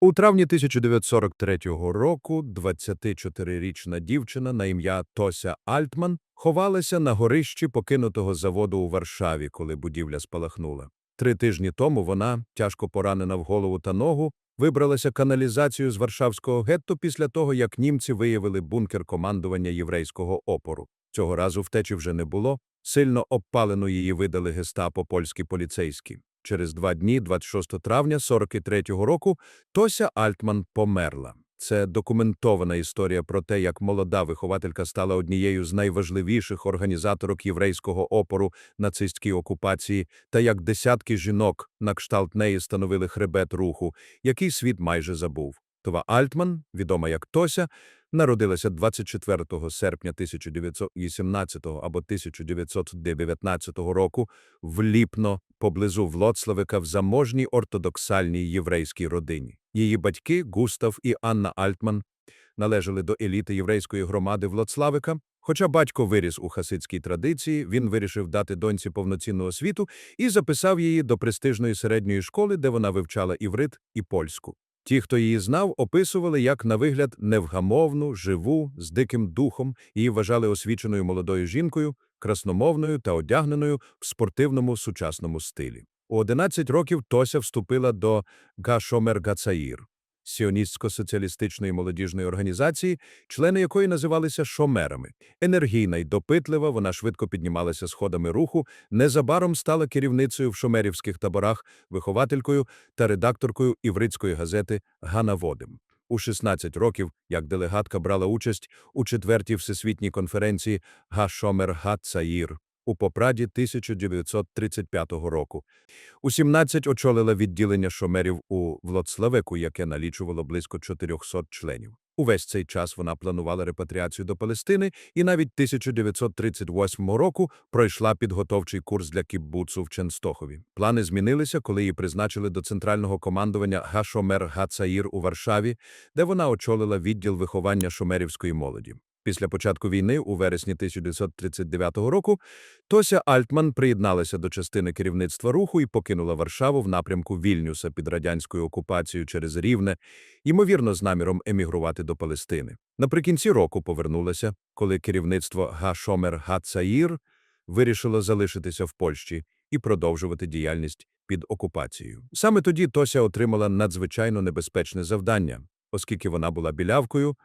У травні 1943 року 24-річна дівчина на ім'я Тося Альтман ховалася на горищі покинутого заводу у Варшаві, коли будівля спалахнула. Три тижні тому вона, тяжко поранена в голову та ногу, вибралася каналізацію з Варшавського гетто після того, як німці виявили бункер командування єврейського опору. Цього разу втечі вже не було. Сильно обпалену її видали гестапо польські поліцейські. Через два дні, 26 травня 43-го року, Тося Альтман померла. Це документована історія про те, як молода вихователька стала однією з найважливіших організаторок єврейського опору нацистській окупації, та як десятки жінок на кшталт неї становили хребет руху, який світ майже забув. Това Альтман, відома як Тося, народилася 24 серпня 1918 або 1919 року в Ліпно, поблизу Влоцлавика в заможній ортодоксальній єврейській родині. Її батьки Густав і Анна Альтман належали до еліти єврейської громади Влоцлавика. Хоча батько виріс у хасидській традиції, він вирішив дати доньці повноцінну освіту і записав її до престижної середньої школи, де вона вивчала іврит і польську. Ті, хто її знав, описували як, на вигляд, невгамовну, живу, з диким духом, її вважали освіченою молодою жінкою, красномовною та одягненою в спортивному сучасному стилі. У 11 років Тося вступила до Гашомер Гацаїр, сіоністсько-соціалістичної молодіжної організації, члени якої називалися шомерами. Енергійна й допитлива, вона швидко піднімалася сходами руху, незабаром стала керівницею в шомерівських таборах, вихователькою та редакторкою івритської газети «Гана Водим». У 16 років, як делегатка брала участь у четвертій всесвітній конференції «Га-Шомер Га-Цаїр» у Попраді 1935 року. У 17 очолила відділення шомерів у Влоцлавеку, яке налічувало близько 400 членів. Увесь цей час вона планувала репатріацію до Палестини і навіть 1938 року пройшла підготовчий курс для кіббуцу в Ченстохові. Плани змінилися, коли її призначили до центрального командування Гашомер Гацаїр у Варшаві, де вона очолила відділ виховання шомерівської молоді. Після початку війни, у вересні 1939 року, Тося Альтман приєдналася до частини керівництва руху і покинула Варшаву в напрямку Вільнюса під радянською окупацією через Рівне, ймовірно, з наміром емігрувати до Палестини. Наприкінці року повернулася, коли керівництво Га-Шомер Га-Цаїр вирішило залишитися в Польщі і продовжувати діяльність під окупацією. Саме тоді Тося отримала надзвичайно небезпечне завдання, оскільки вона була білявкою,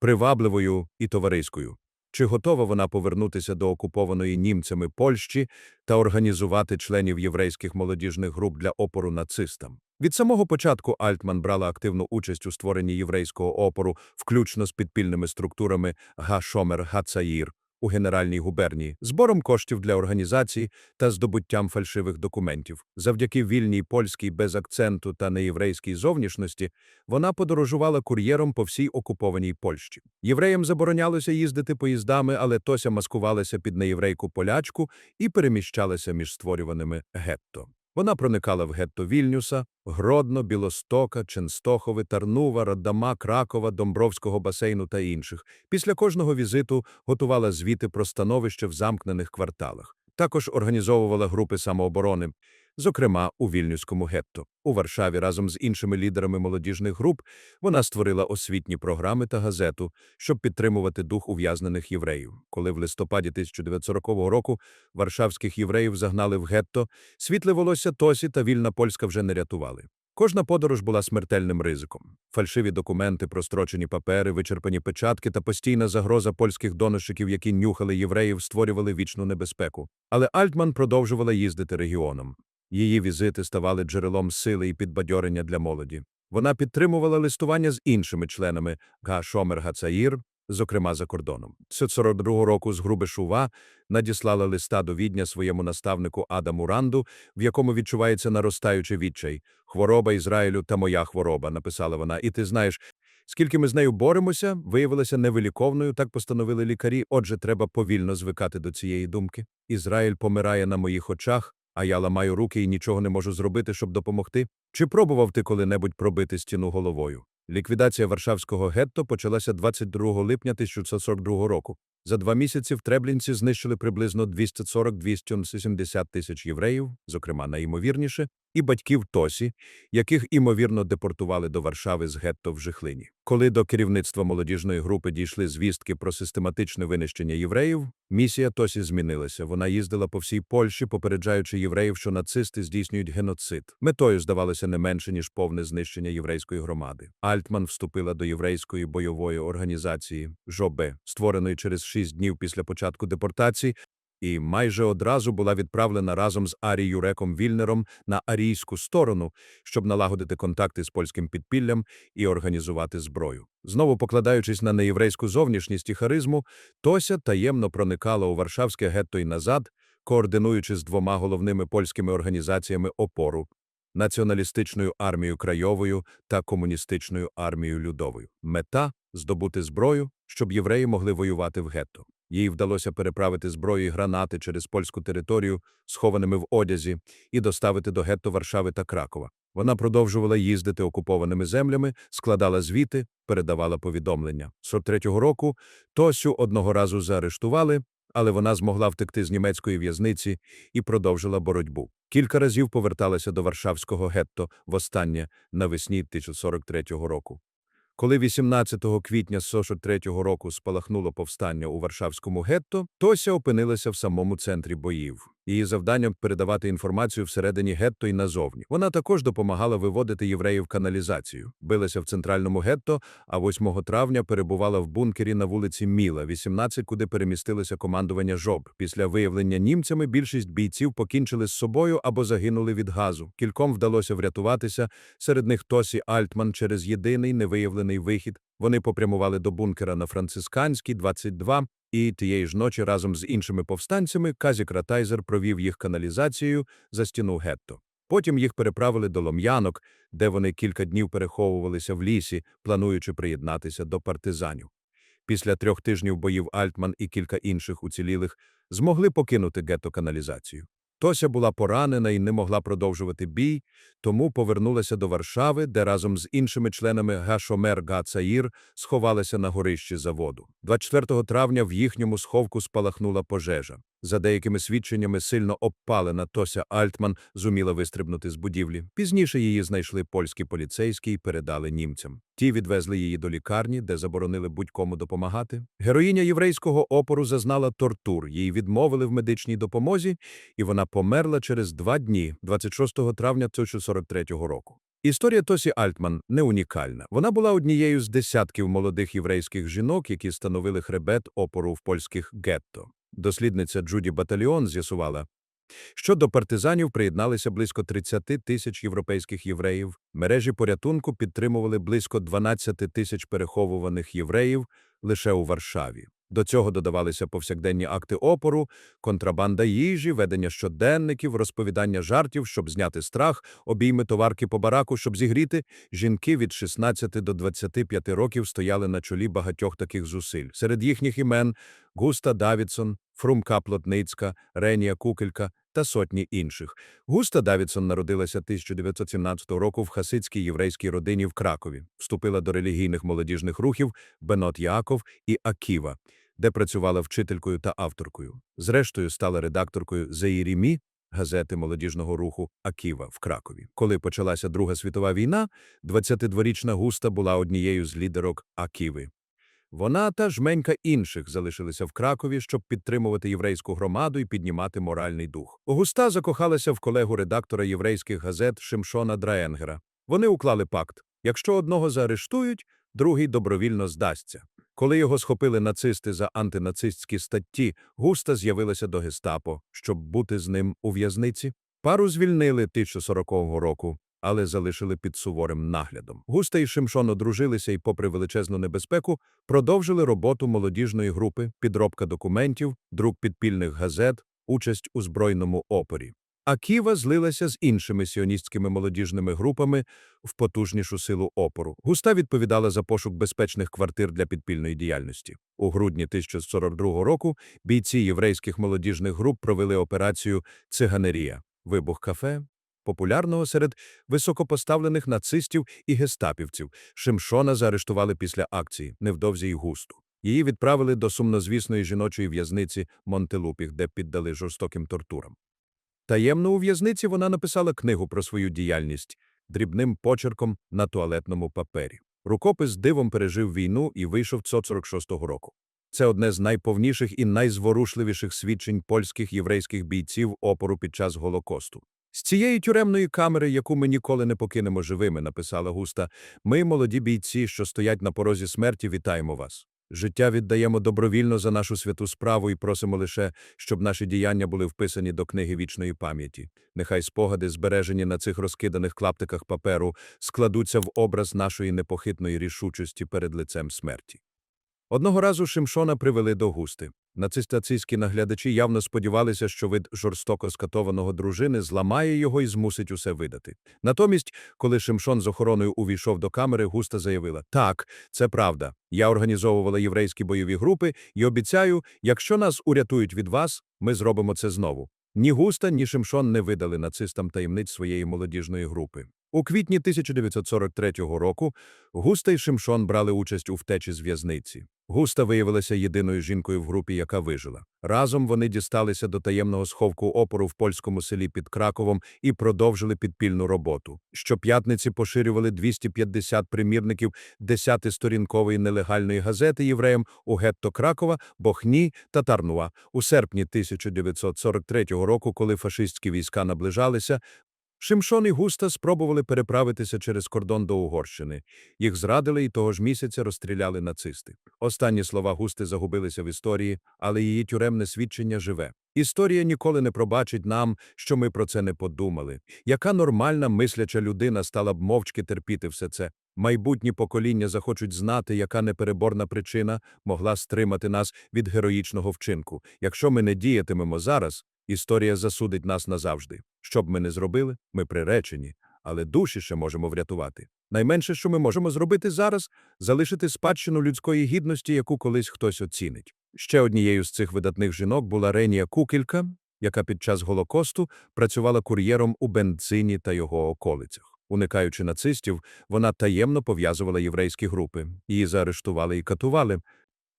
привабливою і товариською. Чи готова вона повернутися до окупованої німцями Польщі та організувати членів єврейських молодіжних груп для опору нацистам? Від самого початку Альтман брала активну участь у створенні єврейського опору, включно з підпільними структурами Га-Шомер Га-Цаїр у Генеральній губернії, збором коштів для організації та здобуттям фальшивих документів. Завдяки вільній польській без акценту та неєврейській зовнішності вона подорожувала кур'єром по всій окупованій Польщі. Євреям заборонялося їздити поїздами, але Тося маскувалася під неєврейку полячку і переміщалася між створюваними гетто. Вона проникала в гетто Вільнюса, Гродно, Білостока, Ченстохови, Тарнува, Раддама, Кракова, Домбровського басейну та інших. Після кожного візиту готувала звіти про становище в замкнених кварталах. Також організовувала групи самооборони, зокрема у Вільнюському гетто. У Варшаві разом з іншими лідерами молодіжних груп вона створила освітні програми та газету, щоб підтримувати дух ув'язнених євреїв. Коли в листопаді 1940 року варшавських євреїв загнали в гетто, світле волосся Тосі та вільна польська вже не рятували. Кожна подорож була смертельним ризиком. Фальшиві документи, прострочені папери, вичерпані печатки та постійна загроза польських доносчиків, які нюхали євреїв, створювали вічну небезпеку. Але Альтман продовжувала їздити регіоном. Її візити ставали джерелом сили і підбадьорення для молоді. Вона підтримувала листування з іншими членами Га-Шомер Га-Цаїр, зокрема за кордоном. 1942 року з Грубешува надіслала листа до Відня своєму наставнику Адаму Ранду, в якому відчувається наростаючий відчай. «Хвороба Ізраїлю та моя хвороба», написала вона. І ти знаєш, скільки ми з нею боремося, виявилася невиліковною, так постановили лікарі, отже, треба повільно звикати до цієї думки. Ізраїль помирає на моїх очах, а я ламаю руки і нічого не можу зробити, щоб допомогти. Чи пробував ти коли-небудь пробити стіну головою? Ліквідація Варшавського гетто почалася 22 липня 1942 року. За два місяці в Треблінці знищили приблизно 240-270 тисяч євреїв, зокрема найімовірніше, і батьків Тосі, яких, імовірно, депортували до Варшави з гетто в Жихлині. Коли до керівництва молодіжної групи дійшли звістки про систематичне винищення євреїв, місія Тосі змінилася. Вона їздила по всій Польщі, попереджаючи євреїв, що нацисти здійснюють геноцид. Метою здавалося не менше, ніж повне знищення єврейської громади. Альтман вступила до єврейської бойової організації ЖОБЕ, створеної через шість днів після початку депортації, і майже одразу була відправлена разом з Арі Юреком Вільнером на арійську сторону, щоб налагодити контакти з польським підпіллям і організувати зброю. Знову покладаючись на неєврейську зовнішність і харизму, Тося таємно проникала у Варшавське гетто й назад, координуючи з двома головними польськими організаціями опору націоналістичною армією Крайовою та комуністичною армією Людовою. Мета здобути зброю, щоб євреї могли воювати в гетто. Їй вдалося переправити зброю і гранати через польську територію, схованими в одязі, і доставити до гетто Варшави та Кракова. Вона продовжувала їздити окупованими землями, складала звіти, передавала повідомлення. 43-го року Тосю одного разу заарештували, але вона змогла втекти з німецької в'язниці і продовжила боротьбу. Кілька разів поверталася до Варшавського гетто, востаннє навесні 1043 року. Коли 18 квітня 43 року спалахнуло повстання у Варшавському гетто, Тося опинилася в самому центрі боїв. Її завданням передавати інформацію всередині гетто і назовні. Вона також допомагала виводити євреїв каналізацію. Билася в центральному гетто, а 8 травня перебувала в бункері на вулиці Міла, 18, куди перемістилося командування ЖОБ. Після виявлення німцями більшість бійців покінчили з собою або загинули від газу. Кільком вдалося врятуватися, серед них Тосі Альтман через єдиний невиявлений вихід. Вони попрямували до бункера на Францисканській, 22, і тієї ж ночі разом з іншими повстанцями Казік Ратайзер провів їх каналізацією за стіну гетто. Потім їх переправили до Лом'янок, де вони кілька днів переховувалися в лісі, плануючи приєднатися до партизанів. Після трьох тижнів боїв Альтман і кілька інших уцілілих змогли покинути гетто-каналізацію. Тося була поранена і не могла продовжувати бій, тому повернулася до Варшави, де разом з іншими членами Гашомер Га-Цаїр сховалася на горищі заводу. 24 травня в їхньому сховку спалахнула пожежа. За деякими свідченнями, сильно обпалена Тося Альтман зуміла вистрибнути з будівлі. Пізніше її знайшли польські поліцейські і передали німцям. Ті відвезли її до лікарні, де заборонили будь-кому допомагати. Героїня єврейського опору зазнала тортур, їй відмовили в медичній допомозі, і вона померла через два дні, 26 травня 1943 року. Історія Тосі Альтман не унікальна. Вона була однією з десятків молодих єврейських жінок, які становили хребет опору в польських гетто. Дослідниця Джуді Батальйон з'ясувала, що до партизанів приєдналися близько 30 тисяч європейських євреїв. Мережі порятунку підтримували близько 12 тисяч переховуваних євреїв лише у Варшаві. До цього додавалися повсякденні акти опору, контрабанда їжі, ведення щоденників, розповідання жартів, щоб зняти страх, обійми товарки по бараку, щоб зігріти. Жінки від 16 до 25 років стояли на чолі багатьох таких зусиль. Серед їхніх імен Густа Давідсон, Фрумка Плотницька, Ренія Кукелька та сотні інших. Густа Давідсон народилася 1917 року в хасидській єврейській родині в Кракові, вступила до релігійних молодіжних рухів Бенот Яаков і Аківа, де працювала вчителькою та авторкою. Зрештою, стала редакторкою «Зеїрімі» газети молодіжного руху Аківа в Кракові. Коли почалася Друга світова війна, 22-річна Густа була однією з лідерок Аківи. Вона та жменька інших залишилися в Кракові, щоб підтримувати єврейську громаду і піднімати моральний дух. Густа закохалася в колегу редактора єврейських газет Шимшона Драенгера. Вони уклали пакт. Якщо одного заарештують, другий добровільно здасться. Коли його схопили нацисти за антинацистські статті, Густа з'явилася до гестапо, щоб бути з ним у в'язниці. Пару звільнили 1040 року, але залишили під суворим наглядом. Густа і Шимшон одружилися і, попри величезну небезпеку, продовжили роботу молодіжної групи, підробка документів, друк підпільних газет, участь у збройному опорі. А Ківа злилася з іншими сіоністськими молодіжними групами в потужнішу силу опору. Густа відповідала за пошук безпечних квартир для підпільної діяльності. У грудні 1942 року бійці єврейських молодіжних груп провели операцію «Циганерія» – вибух кафе, популярного серед високопоставлених нацистів і гестапівців. Шимшона заарештували після акції, невдовзі й густу. Її відправили до сумнозвісної жіночої в'язниці Монтелупіх, де піддали жорстоким тортурам. Таємно у в'язниці вона написала книгу про свою діяльність дрібним почерком на туалетному папері. Рукопис дивом пережив війну і вийшов 1946 року. Це одне з найповніших і найзворушливіших свідчень польських єврейських бійців опору під час Голокосту. З цієї тюремної камери, яку ми ніколи не покинемо живими, написала Густа, ми, молоді бійці, що стоять на порозі смерті, вітаємо вас. Життя віддаємо добровільно за нашу святу справу і просимо лише, щоб наші діяння були вписані до книги вічної пам'яті. Нехай спогади, збережені на цих розкиданих клаптиках паперу, складуться в образ нашої непохитної рішучості перед лицем смерті. Одного разу Шимшона привели до густи. Нацистацистські наглядачі явно сподівалися, що вид жорстоко скатованого дружини зламає його і змусить усе видати. Натомість, коли Шимшон з охороною увійшов до камери, густа заявила: Так, це правда. Я організовувала єврейські бойові групи і обіцяю, якщо нас урятують від вас, ми зробимо це знову. Ні Густа, ні Шимшон не видали нацистам таємниць своєї молодіжної групи. У квітні 1943 року Густа і Шимшон брали участь у втечі з в'язниці. Густа виявилася єдиною жінкою в групі, яка вижила. Разом вони дісталися до таємного сховку опору в польському селі під Краковом і продовжили підпільну роботу. Щоп'ятниці поширювали 250 примірників 10-сторінкової нелегальної газети євреям у гетто Кракова, Бохні та Тарнуа. У серпні 1943 року, коли фашистські війська наближалися, Шимшон і Густа спробували переправитися через кордон до Угорщини. Їх зрадили і того ж місяця розстріляли нацисти. Останні слова Густи загубилися в історії, але її тюремне свідчення живе. Історія ніколи не пробачить нам, що ми про це не подумали. Яка нормальна мисляча людина стала б мовчки терпіти все це? Майбутні покоління захочуть знати, яка непереборна причина могла стримати нас від героїчного вчинку. Якщо ми не діятимемо зараз, історія засудить нас назавжди. Що б ми не зробили, ми приречені, але душі ще можемо врятувати. Найменше, що ми можемо зробити зараз, залишити спадщину людської гідності, яку колись хтось оцінить. Ще однією з цих видатних жінок була Ренія Кукілька, яка під час Голокосту працювала кур'єром у Бенцині та його околицях. Уникаючи нацистів, вона таємно пов'язувала єврейські групи. Її заарештували і катували.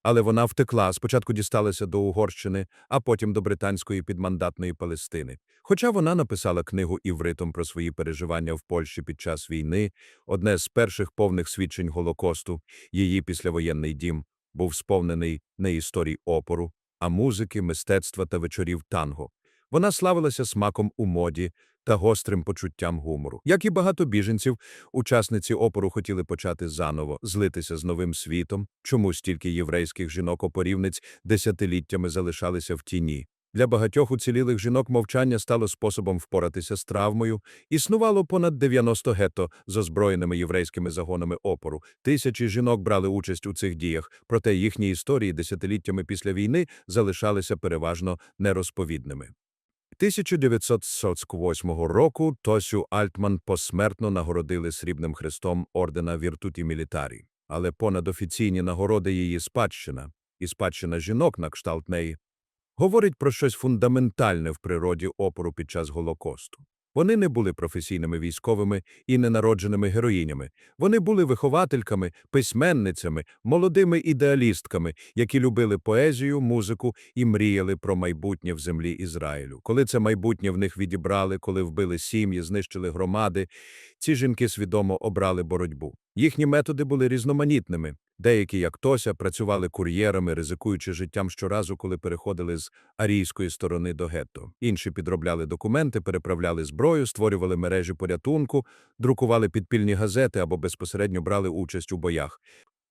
Але вона втекла, спочатку дісталася до Угорщини, а потім до британської підмандатної Палестини. Хоча вона написала книгу івритом про свої переживання в Польщі під час війни, одне з перших повних свідчень Голокосту, її післявоєнний дім, був сповнений не історій опору, а музики, мистецтва та вечорів танго. Вона славилася смаком у моді та гострим почуттям гумору. Як і багато біженців, учасниці опору хотіли почати заново, злитися з новим світом, чому стільки єврейських жінок-опорівниць десятиліттями залишалися в тіні. Для багатьох уцілілих жінок мовчання стало способом впоратися з травмою. Існувало понад 90 гетто з озброєними єврейськими загонами опору. Тисячі жінок брали участь у цих діях, проте їхні історії десятиліттями після війни залишалися переважно нерозповідними. 1948 року Тосю Альтман посмертно нагородили Срібним хрестом ордена Віртуті Мілітарі. Але понад офіційні нагороди її спадщина і спадщина жінок на кшталт неї говорить про щось фундаментальне в природі опору під час Голокосту. Вони не були професійними військовими і ненародженими героїнями. Вони були виховательками, письменницями, молодими ідеалістками, які любили поезію, музику і мріяли про майбутнє в землі Ізраїлю. Коли це майбутнє в них відібрали, коли вбили сім'ї, знищили громади, ці жінки свідомо обрали боротьбу. Їхні методи були різноманітними. Деякі, як Тося, працювали кур'єрами, ризикуючи життям щоразу, коли переходили з арійської сторони до гетто. Інші підробляли документи, переправляли зброю, створювали мережі порятунку, друкували підпільні газети або безпосередньо брали участь у боях.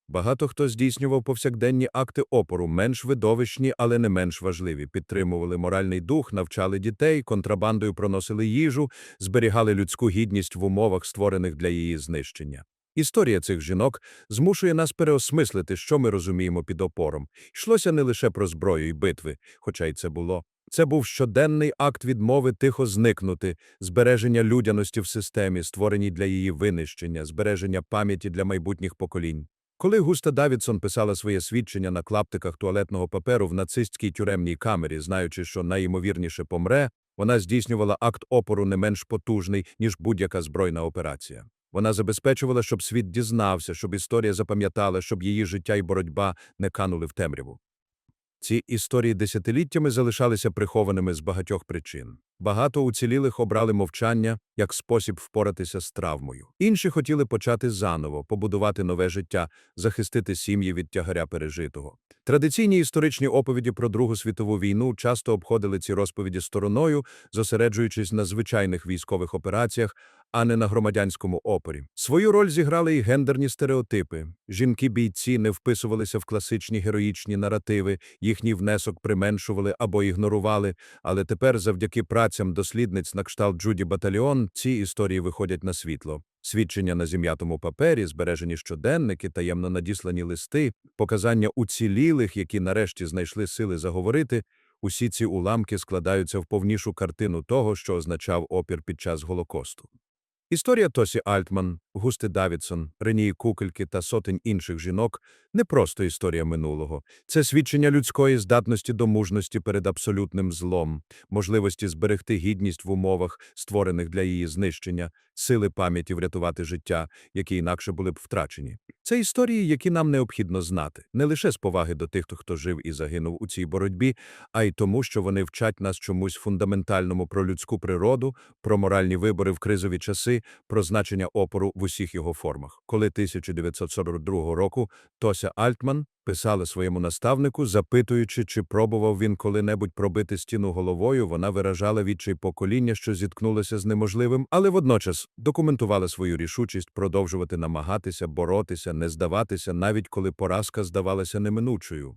Багато хто здійснював повсякденні акти опору, менш видовищні, але не менш важливі. Підтримували моральний дух, навчали дітей, контрабандою проносили їжу, зберігали людську гідність в умовах, створених для її знищення. Історія цих жінок змушує нас переосмислити, що ми розуміємо під опором. Йшлося не лише про зброю і битви, хоча й це було. Це був щоденний акт відмови тихо зникнути, збереження людяності в системі, створеній для її винищення, збереження пам'яті для майбутніх поколінь. Коли Густа Давідсон писала своє свідчення на клаптиках туалетного паперу в нацистській тюремній камері, знаючи, що найімовірніше помре, вона здійснювала акт опору не менш потужний, ніж будь-яка збройна операція. Вона забезпечувала, щоб світ дізнався, щоб історія запам'ятала, щоб її життя і боротьба не канули в темряву. Ці історії десятиліттями залишалися прихованими з багатьох причин. Багато уцілілих обрали мовчання як спосіб впоратися з травмою. Інші хотіли почати заново, побудувати нове життя, захистити сім'ї від тягаря пережитого. Традиційні історичні оповіді про Другу світову війну часто обходили ці розповіді стороною, зосереджуючись на звичайних військових операціях, а не на громадянському опорі. Свою роль зіграли і гендерні стереотипи. Жінки-бійці не вписувалися в класичні героїчні наративи, їхній внесок применшували або ігнорували, але тепер завдяки працям дослідниць на кшталт Джуді Батальйон ці історії виходять на світло. Свідчення на зім'ятому папері, збережені щоденники, таємно надіслані листи, показання уцілілих, які нарешті знайшли сили заговорити, усі ці уламки складаються в повнішу картину того, що означав опір під час Голокосту. Історія Тосі Альтман, Густи Давідсон, Ренії Кукельки та сотень інших жінок – не просто історія минулого. Це свідчення людської здатності до мужності перед абсолютним злом, можливості зберегти гідність в умовах, створених для її знищення, сили пам'яті врятувати життя, які інакше були б втрачені. Це історії, які нам необхідно знати, не лише з поваги до тих, хто жив і загинув у цій боротьбі, а й тому, що вони вчать нас чомусь фундаментальному про людську природу, про моральні вибори в кризові часи, про значення опору в усіх його формах. Коли 1942 року Тося Альтман писала своєму наставнику, запитуючи, чи пробував він коли-небудь пробити стіну головою, вона виражала відчай покоління, що зіткнулося з неможливим, але водночас документувала свою рішучість продовжувати намагатися, боротися, не здаватися, навіть коли поразка здавалася неминучою.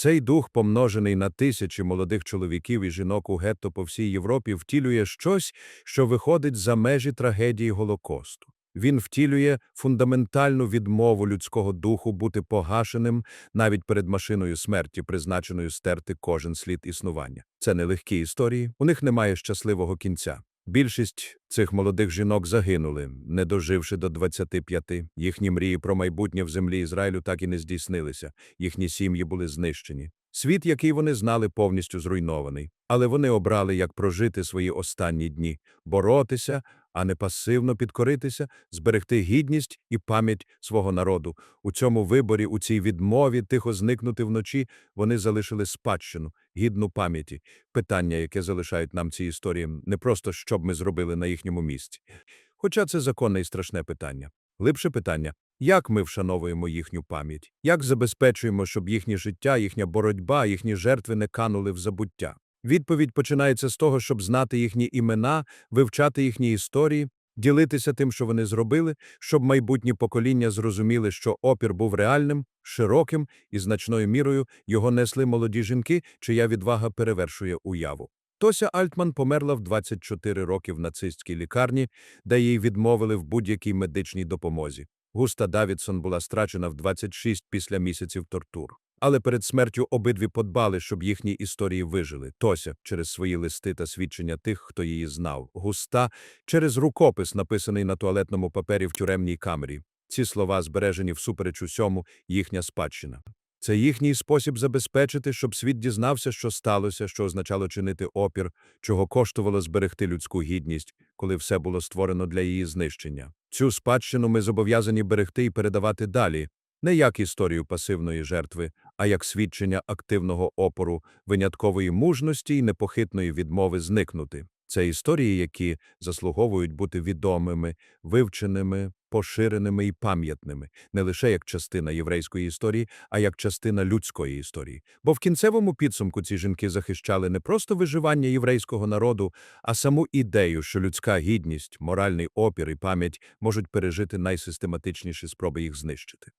Цей дух, помножений на тисячі молодих чоловіків і жінок у гетто по всій Європі, втілює щось, що виходить за межі трагедії Голокосту. Він втілює фундаментальну відмову людського духу бути погашеним навіть перед машиною смерті, призначеною стерти кожен слід існування. Це не легкі історії, у них немає щасливого кінця. Більшість цих молодих жінок загинули, не доживши до 25. Їхні мрії про майбутнє в землі Ізраїлю так і не здійснилися, їхні сім'ї були знищені. Світ, який вони знали, повністю зруйнований. Але вони обрали, як прожити свої останні дні – боротися, а не пасивно підкоритися, зберегти гідність і пам'ять свого народу. У цьому виборі, у цій відмові тихо зникнути вночі, вони залишили спадщину, гідну пам'яті. Питання, яке залишають нам ці історії, не просто, що б ми зробили на їхньому місці. Хоча це законне і страшне питання. Глибше питання – як ми вшановуємо їхню пам'ять? Як забезпечуємо, щоб їхнє життя, їхня боротьба, їхні жертви не канули в забуття? Відповідь починається з того, щоб знати їхні імена, вивчати їхні історії, ділитися тим, що вони зробили, щоб майбутні покоління зрозуміли, що опір був реальним, широким і значною мірою його несли молоді жінки, чия відвага перевершує уяву. Тося Альтман померла в 24 роки в нацистській лікарні, де їй відмовили в будь-якій медичній допомозі. Густа Давідсон була страчена в 26 після місяців тортур. Але перед смертю обидві подбали, щоб їхні історії вижили. Тося через свої листи та свідчення тих, хто її знав. Густа через рукопис, написаний на туалетному папері в тюремній камері. Ці слова збережені всупереч усьому їхня спадщина. Це їхній спосіб забезпечити, щоб світ дізнався, що сталося, що означало чинити опір, чого коштувало зберегти людську гідність, коли все було створено для її знищення. Цю спадщину ми зобов'язані берегти і передавати далі, не як історію пасивної жертви, а як свідчення активного опору, виняткової мужності і непохитної відмови зникнути. Це історії, які заслуговують бути відомими, вивченими, поширеними і пам'ятними, не лише як частина єврейської історії, а як частина людської історії. Бо в кінцевому підсумку ці жінки захищали не просто виживання єврейського народу, а саму ідею, що людська гідність, моральний опір і пам'ять можуть пережити найсистематичніші спроби їх знищити.